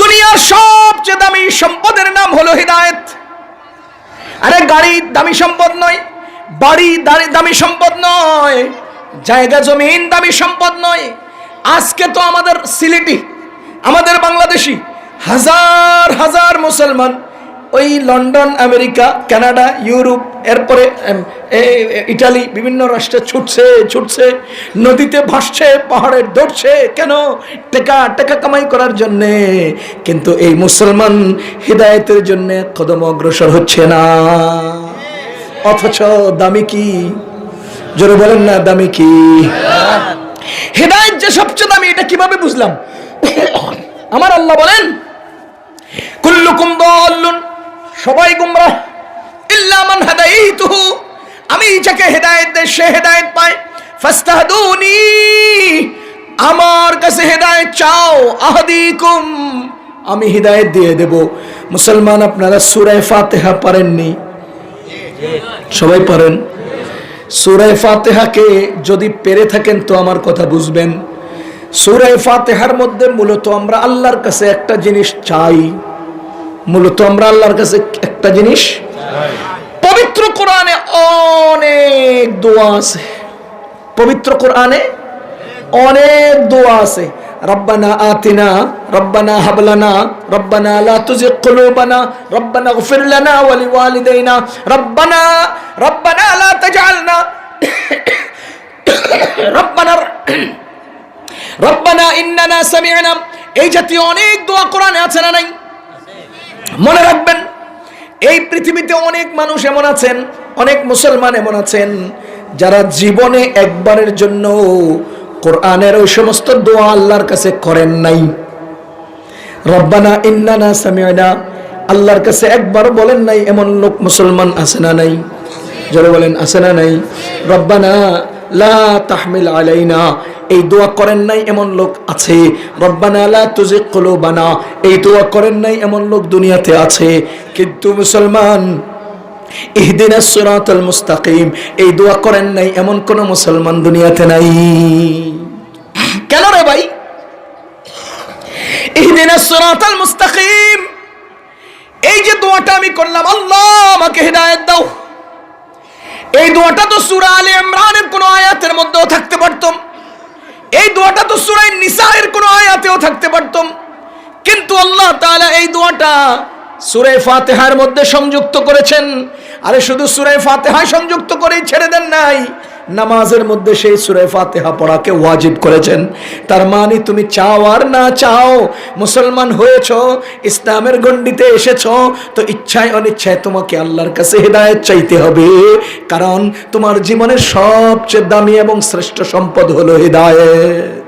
দুনিয়ার সবচেয়ে দামি সম্পদের নাম হলো হৃদায়ত। আরে গাড়ি দামি সম্পদ নয়, বাড়ি দামি দামি সম্পদ নয়, জায়গা, জমিন দামি সম্পদ নয়। আজকে তো আমাদের সিলেটি, আমাদের বাংলাদেশি হাজার হাজার মুসলমান ওই লন্ডন, আমেরিকা, কানাডা, ইউরোপ, এরপরে ইটালি, বিভিন্ন রাষ্ট্রে ছুটছে ছুটছে, নদীতে ভাসছে, পাহাড়ে দৌড়ছে, কেন? টেকা টেকা কামাই করার জন্যে। কিন্তু এই মুসলমান হৃদায়তের জন্য কদম অগ্রসর হচ্ছে না। অথচ দামি কি? জোরে বলেন না, দামি কি? হেদায়ত যে সবচেয়ে দামি, এটা কীভাবে বুঝলাম? আমার আল্লাহ বলেন, কুল্লুকুম দাল্লুন সবাই গুমরাহ। ইল্লা মান হাদাইতুহু। আমি যাকে হেদায়েত দেই সে হেদায়েত পায়। ফাস্তাহদুনি। আমার কাছে হেদায়েত চাও, আহদিকুম। আমি হেদায়েত দিয়ে দেব। মুসলমান আপনারা সূরা ফাতিহা পারেননি সবাই পারেন সুরায় ফাতেহাকে যদি পেরে থাকেন তো আমার কথা বুঝবেন। সুরায় ফাতেহার মধ্যে মূলত আমরা আল্লাহর কাছে একটা জিনিস চাই। মূলত আমরা আল্লাহর কাছে একটা জিনিস। পবিত্র কোরআনে অনেক দোয়া আছে। পবিত্র কোরআনে অনেক দোয়া আছে। রব্বানা আতিনা, রব্বানা হাবলানা, রব্বানা লা তুজিগ কুলুবানা, রব্বানা গফির লানা ওয়া লিওয়ালিদাইনা, রব্বানা রব্বানা লা তাজআলনা, রব্বানা রব্বানা ইন্নানা সামি'না এই জাতীয় অনেক দোয়া কোরআনে আছে না নাই? মনে রাখবেন, এই পৃথিবীতে অনেক মানুষ এমন আছেন, অনেক মুসলমান এমন আছেন, যারা জীবনে একবারের জন্য কোরআনের ওই সমস্ত দোয়া আল্লাহর কাছে করেন নাই। রব্বানা ইন্নানা সামিয়না আল্লাহর কাছে একবার বলেন নাই, এমন লোক মুসলমান আছে না নাই? যারা বলেন, আছে না নাই? রব্বানা লা তাহমিল আলাইনা এই দোয়া করেন নাই এমন লোক আছে। রব্বানা লা তুজিগ কুলুবানা, এই দোয়া করেন নাই এমন লোক দুনিয়াতে আছে। কিন্তু মুসলমান, ইহদিনা সিরাতাল মুস্তাকিম, এই দোয়া করেন নাই এমন কোন মুসলমান দুনিয়াতে নাই। কেন রে ভাই? ইহদিনা সিরাতাল মুস্তাকিম, এই যে দোয়াটা আমি করলাম, আল্লাহ আমাকে হেদায়েত দাও। এই দোয়াটা তো সূরা আলে ইমরানের কোন আয়াতের মধ্যেও থাকতে পারতাম এই দোয়াটা তো সুরাই নিসায়ের কোনো আয়াতেও থাকতে পারতাম কিন্তু আল্লাহ তাআলা এই দোয়াটা সুরে ফাতেহার মধ্যে সংযুক্ত করেছেন। আরে শুধু সুরে ফাতেহায় সংযুক্ত করেই ছেড়ে দেন নাই নামাজের মধ্যে সেই সুরে ফাতেহা পড়াকে ওয়াজিব করেছেন। তার মানে তুমি চাও আর না চাও? মুসলমান হয়েছ, ইসলামের গণ্ডিতে এসেছ, তো ইচ্ছায় অনিচ্ছায় তোমাকে আল্লাহর কাছে হৃদায়ত চাইতে হবে। কারণ তোমার জীবনের সবচেয়ে দামি এবং শ্রেষ্ঠ সম্পদ হলো হেদায়েত।